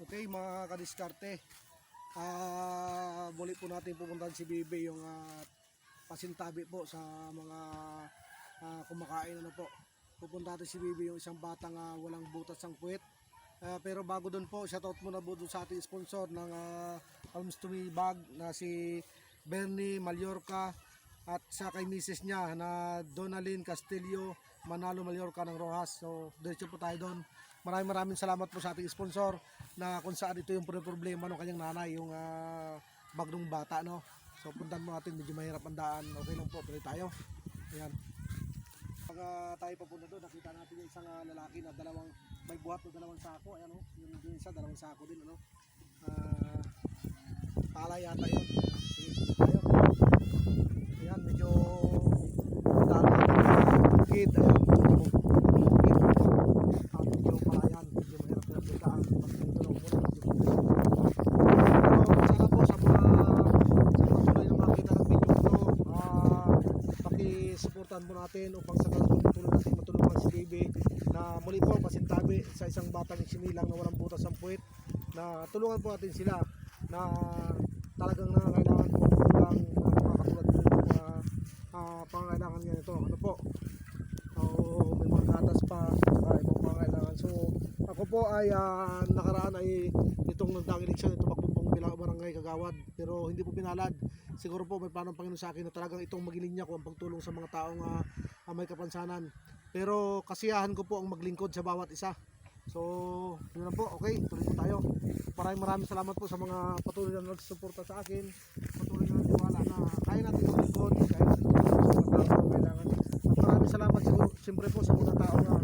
Okay, mga kadiskarte. Ah, muli po natin pupuntahan si Bibi yung ah, pasintabi po sa mga ah, kumakain ano po. Pupunta natin si Bibi yung isang batang ah, walang butas ang puwet. Ah, pero bago doon po, shoutout muna po doon sa ating sponsor ng uh, Palms to Me Bag na si Bernie Mallorca at sa kay misis niya na Donalyn Castillo Manalo Mallorca ng Rojas. So, diretso po tayo doon. Maraming maraming salamat po sa ating sponsor na kung saan ito yung problema ng kanyang nanay, yung uh, bagnong bata, no? So, puntan mo natin, medyo mahirap ang daan. Okay lang po, tuloy tayo. Ayan. Pag ah, tayo papunta doon, nakita natin yung isang ah, lalaki na dalawang, may buhat na dalawang sako. Ayan, oh. Yung, yung isa, dalawang sako din, ano? Ah, pala yata yun. Sige, tayo. Ayan, medyo daan natin medyo bukid. Ah, medyo palayan. Medyo mahirap na yung daan. Pag dito lang muna, medyo pero sana po sa mga sa patuloy na makita ng video ko, ah, pakisuportahan po natin upang sa tulong natin matulungan si Baby na muli po pasintabi sa isang batang isinilang na walang butas ang puwit na tulungan po natin sila na talagang nangangailangan po ng tulong na makakatulad po ng mga ah, pangangailangan ganito. Ano po? o may mga gatas pa saka ibang pangailangan. So ako po ay ah, nakaraan ay itong nagdaang eleksyon ito magpupong bilang barangay kagawad pero hindi po pinalad. Siguro po may plano ng Panginoon sa akin na talagang itong maging linya ko ang pagtulong sa mga taong ah, may kapansanan. Pero kasiyahan ko po ang maglingkod sa bawat isa. So, yun lang po. Okay, tuloy po tayo. Maraming maraming salamat po sa mga patuloy na nagsusuporta sa akin. Patuloy na nagtiwala na kaya natin maglingkod, kaya sa taong maraming salamat siguro, siyempre po sa mga tao na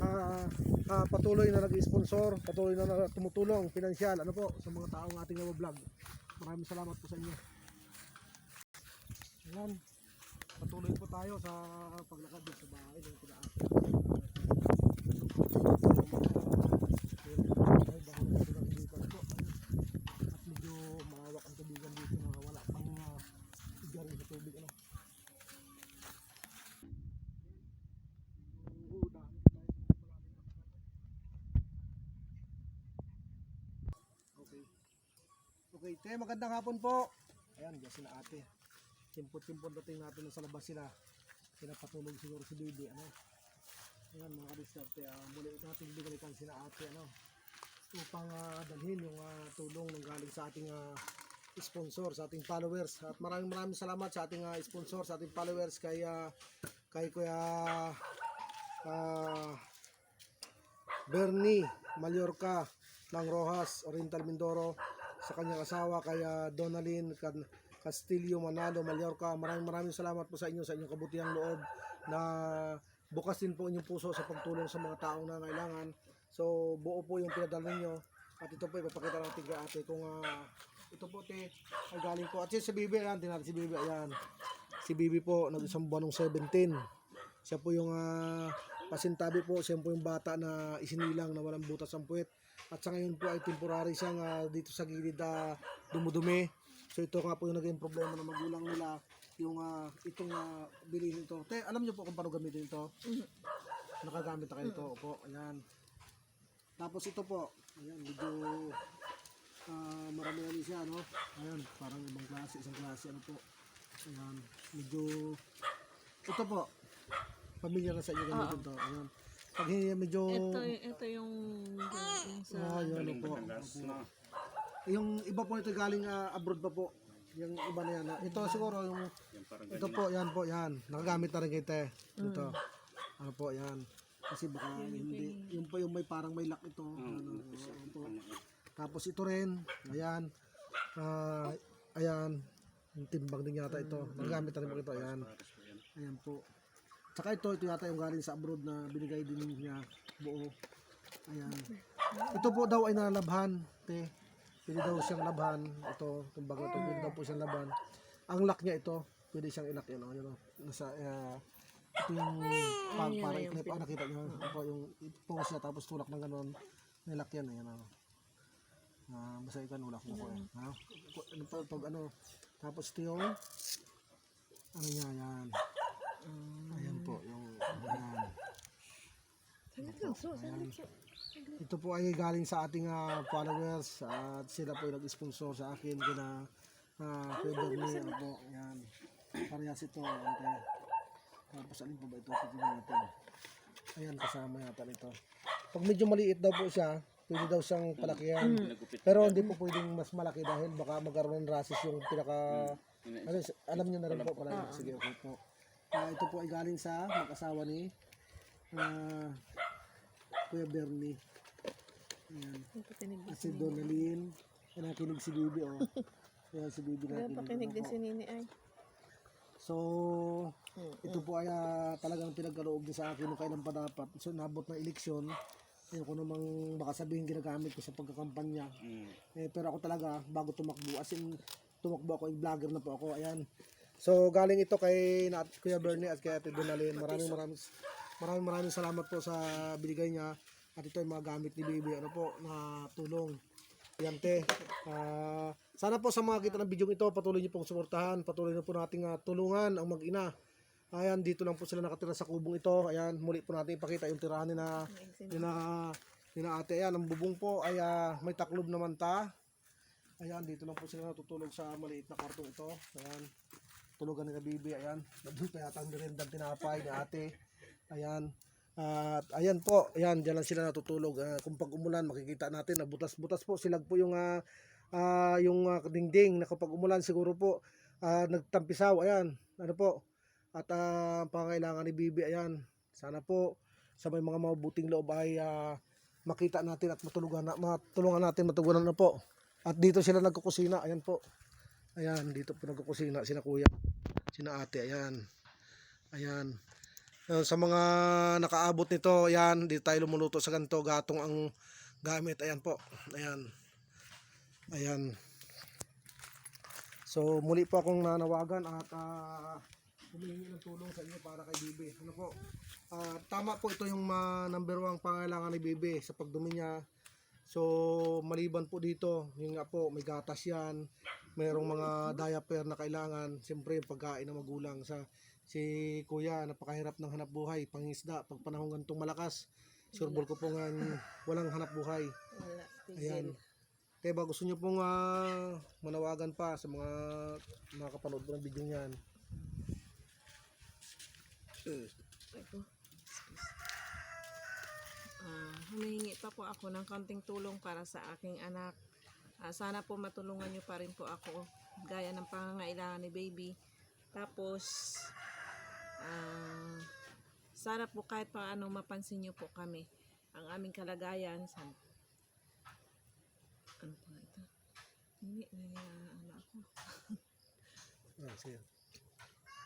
ah, ah, patuloy na nag-sponsor, patuloy na, tumutulong, pinansyal, ano po, sa mga taong ating vlog. Maraming salamat po sa inyo. Ayan, patuloy po tayo sa paglakad sa bahay ng sa tubig. Ano. Okay. Okay, magandang hapon po. Ayan, diyan sila ate. Timpot-timpot dating natin na sa labas sila. Pinapatulog siguro si baby, ano. Ayan, mga kadiskarte, uh, muli natin binalikan sila ate, ano. Upang ah, dalhin yung ah, tulong ng galing sa ating ah, sponsor, sa ating followers. At maraming maraming salamat sa ating ah, sponsor, sa ating followers, kay, ah, kay Kuya ah, Bernie Mallorca ng Rojas, Oriental Mindoro sa kanyang asawa kay Donalyn Can- Castillo Manalo Mallorca. Maraming maraming salamat po sa inyo sa inyong kabutihang loob na bukas din po inyong puso sa pagtulong sa mga taong nangailangan. So buo po yung pinadala ninyo at ito po ipapakita natin kay ate kung ah, ito po te ay galing po. At yun, si Bibi, ayan, natin si Bibi, ayan. Si Bibi po, nag-isang buwan ng 17. Siya po yung ah, pasintabi po, siya po yung bata na isinilang na walang butas ang puwet. At sa ngayon po ay temporary siyang ah, dito sa gilid uh, dumudumi. So ito nga po yung naging problema ng magulang nila, yung ah, itong uh, bilhin ito. Te, alam niyo po kung paano gamitin ito? Nakagamit na kayo ito, opo, ayan. Tapos ito po, ayan, medyo ah, marami-rami siya, no? Ayan, parang ibang klase, isang klase, ano po. Ayan, medyo, ito po, pamilya na sa inyo gamitin to. Ayan. Pag medyo, Ito, ito yung sa... ah, yun, ano po. Opo. Yung iba po ito galing ah, abroad pa po. Yung iba na yan. Ito siguro yung, ito po, yan po, yan. Nakagamit na rin kita. Ito. Ano po, yan. Kasi baka hindi, yung po yung may parang may lock ito. Ano, ano po. Tapos ito rin, ayan. Ah, ayan. Yung timbang din yata ito. Nagagamit na rin po ito, ayan. Ayan po. Tsaka ito, ito yata yung galing sa abroad na binigay din niya buo. Ayan. Ito po daw ay nalabhan, te. Pwede daw siyang labhan. Ito, kumbaga ito, pwede daw po siyang labhan. Ang lock niya ito, pwede siyang ilak yan. Oh, yun, oh. Nasa, ah, ito yung pag, para i-clip. Ah, nakita niyo. Ito yung post niya, tapos tulak ng ganon. Nilak yan. Ayan, oh. Ah, basta ikaw nulak mo ko eh. Ha? Ano pa, pag ano, tapos ito yung, ano niya, yan. Ayan po, yung, ayan. So, saglit lang. Ito po ay galing sa ating ah, followers at sila po yung nag-sponsor sa akin kina uh, Kuya Bernie. Ano po, yan. Parehas ito. Ante. Tapos alin po ba ito? Tignan natin. Ayan, kasama yata nito. Pag medyo maliit daw po siya, pwede daw siyang palakihan. Pero hindi po pwedeng mas malaki dahil baka magkaroon ng rasis yung pinaka... Ano, alam niyo na rin po pala. Sige, okay po. Ah, ito po ay galing sa mag-asawa ni ah, Kuya Bernie. Ayan. Napakinig din At si Donalyn. Yan nakinig si Bibi, oh. Yan si Bibi Kaya nakinig. pakinig din si Nini ay. So, ito po ay ah, talagang pinagkaloob din sa akin nung kailan pa dapat. So, nabot na eleksyon. Ayun ko namang baka sabihin ginagamit ko sa pagkakampanya. Eh, pero ako talaga, bago tumakbo, as in, tumakbo ako, vlogger na po ako. Ayan. So, galing ito kay na, Kuya Bernie at kay Ate Donalyn. Maraming maraming maraming maraming salamat po sa binigay niya. At ito yung mga gamit ni Baby, ano po, na tulong. Yan te. Ah, sana po sa mga kita ng video ito, patuloy niyo pong suportahan, patuloy niyo po nating ah, tulungan ang mag-ina. Ayan, dito lang po sila nakatira sa kubong ito. Ayan, muli po natin ipakita yung tirahan ni na, ni na, ni na ate. Ayan, ang bubong po ay ah, may taklob naman ta. Ayan, dito lang po sila natutulog sa maliit na kwarto ito. Ayan, tulugan ni Bibi. Ayan, nandun pa yata ang merendang tinapay ni ate. Ayan. At ayan po, ayan, diyan lang sila natutulog. Ah, kung pag umulan, makikita natin na butas-butas po. Silag po yung ah, ah, yung ah, dingding na kapag umulan siguro po ah, nagtampisaw. Ayan, ano po. At ang pangailangan ni Bibi, ayan. Sana po sa may mga mabuting loob ay ah, makita natin at matulungan, na, matulungan natin matugunan na po. At dito sila nagkukusina, ayan po. Ayan, dito po nagkukusina sina kuya, sina ate, ayan. Ayan. Uh, sa mga nakaabot nito, ayan, dito tayo lumuluto sa ganito, gatong ang gamit, ayan po. Ayan. Ayan. So, muli po akong nanawagan at ah, humihingi ng tulong sa inyo para kay Bibi. Ano po? Ah, tama po ito yung ma number one pangailangan ni Bibi sa pagdumi niya. So, maliban po dito, yun nga po, may gatas yan, mayroong mga diaper na kailangan, siyempre yung pagkain ng magulang sa si kuya, napakahirap ng hanap buhay, pangisda, pag panahon gantong malakas, surbol ko po nga walang hanap buhay. Wala. Ayan. Kaya ba gusto nyo pong ah, manawagan pa sa mga makakapanood po ng video niyan. Ito. Ah, humihingi pa po ako ng konting tulong para sa aking anak. Ah, sana po matulungan niyo pa rin po ako gaya ng pangangailangan ni baby. Tapos ah, sana po kahit paano mapansin niyo po kami ang aming kalagayan sa ano pa ito? Hindi, na ano ako. Ah, sige.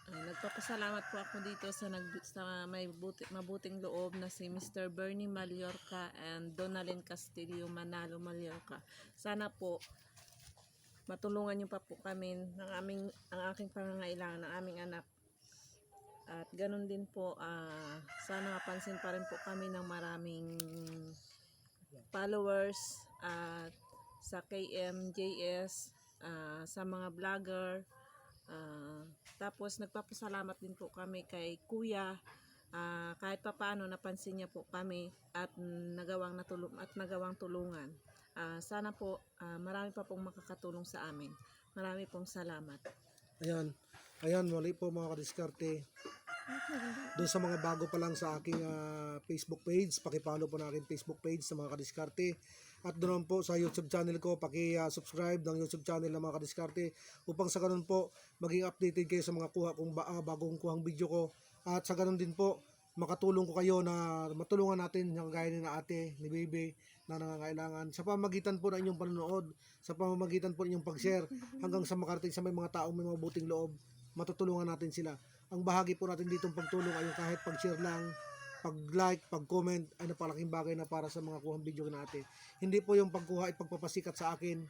Ah, nagpapasalamat po ako dito sa nag sa may buti, mabuting loob na si Mr. Bernie Mallorca and Donalyn Castillo Manalo Mallorca. Sana po matulungan niyo pa po kami ng aming ang aking pangangailangan ng aming anak. At ganun din po ah, sana mapansin pa rin po kami ng maraming followers at sa KMJS, ah, sa mga vlogger, Ah, tapos nagpapasalamat din po kami kay Kuya ah, kahit pa paano napansin niya po kami at nagawang natulong at nagawang tulungan. Ah, sana po ah, marami pa pong makakatulong sa amin. Marami pong salamat. Ayan. Ayan, muli po mga kadiskarte. Doon sa mga bago pa lang sa aking ah, Facebook page, pakipollow po na aking Facebook page sa mga kadiskarte. At doon po sa YouTube channel ko, paki-subscribe ng YouTube channel ng mga kadiskarte upang sa ganun po maging updated kayo sa mga kuha kung ba, ah, bagong kuhang video ko. At sa ganun din po, makatulong ko kayo na matulungan natin yung gaya ni na ate, ni baby na nangangailangan sa pamamagitan po ng inyong panonood, sa pamamagitan po ng inyong pag-share hanggang sa makarating sa may mga taong may mabuting loob, matutulungan natin sila. Ang bahagi po natin ditong pagtulong ay yung kahit pag-share lang, pag-like, pag-comment, ay napalaking bagay na para sa mga kuhang video natin. Hindi po yung pagkuha at pagpapasikat sa akin.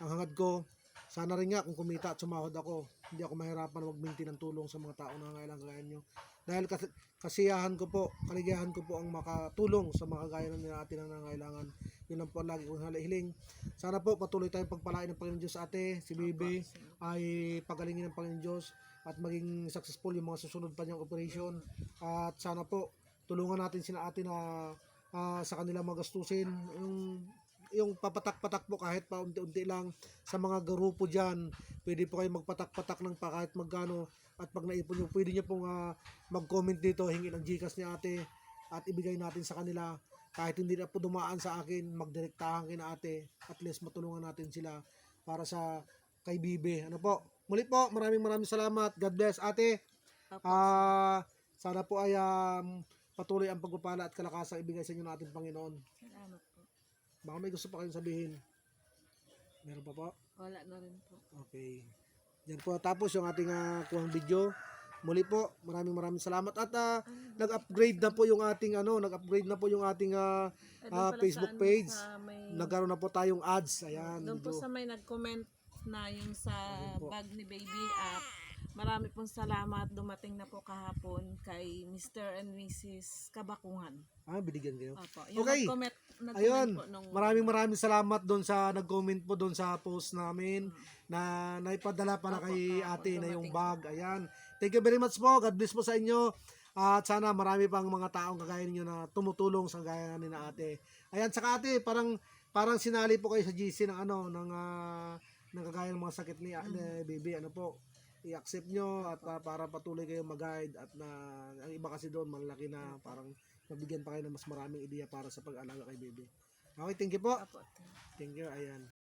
Ang hangad ko, sana rin nga kung kumita at sumahod ako, hindi ako mahirapan magminti ng tulong sa mga tao na nangangailangan gaya nyo. Dahil kas- kasiyahan ko po, kaligayahan ko po ang makatulong sa mga gaya ng natin na nangangailangan. Yun ang po ang lagi kong hiling. Sana po patuloy tayong pagpalain ng Panginoon Diyos ate, si Bibi ay pagalingin ng Panginoon Diyos at maging successful yung mga susunod pa niyang operation. At sana po tulungan natin sina ate na ah, sa kanila magastusin. Yung yung papatak-patak po kahit pa unti-unti lang sa mga grupo diyan. Pwede po kayo magpatak-patak ng pa kahit magkano at pag naipon nyo, pwede nyo pong ah, mag-comment dito, hingi ng Gcash ni ate at ibigay natin sa kanila. Kahit hindi na po dumaan sa akin, magdirektahan kina ate. At least matulungan natin sila para sa kay Bibe. Ano po? Muli po, maraming maraming salamat. God bless ate. Ah, sana po ay um, patuloy ang pagpapala at kalakasang ibigay sa inyo natin Panginoon. Salamat. Baka may gusto pa kayong sabihin. Meron pa po? Wala na rin po. Okay. Yan po tapos yung ating uh, kuhang video. Muli po, maraming maraming salamat at ah, nag-upgrade na po yung ating ano, nag-upgrade na po yung ating Ah, pala Facebook ano, page. may- nagkaroon na po tayong ads. Ayan. Doon po sa may nag-comment na yung sa bag ni baby app. Marami pong salamat. Dumating na po kahapon kay Mr. and Mrs. Kabakungan. Ah, binigyan kayo. Opo. Yung Okay. nag-comment, nag-comment Ayun, po nung... maraming maraming salamat doon sa nag-comment po doon sa post namin na naipadala Opo, kay ate na yung bag. Ayan. Thank you very much po. God bless po sa inyo. At sana marami pang mga taong kagaya ninyo na tumutulong sa gaya ni na ate. Ayan, saka ate, parang parang sinali po kayo sa GC ng ano, ng ah, ng kagaya ng mga sakit ni, ni baby. Ano po? I-accept nyo at ah, para patuloy kayo mag-guide at na ang iba kasi doon malaki na parang mabigyan pa kayo ng mas maraming ideya para sa pag-alaga kay baby. Okay, thank you po. Thank you. Ayan.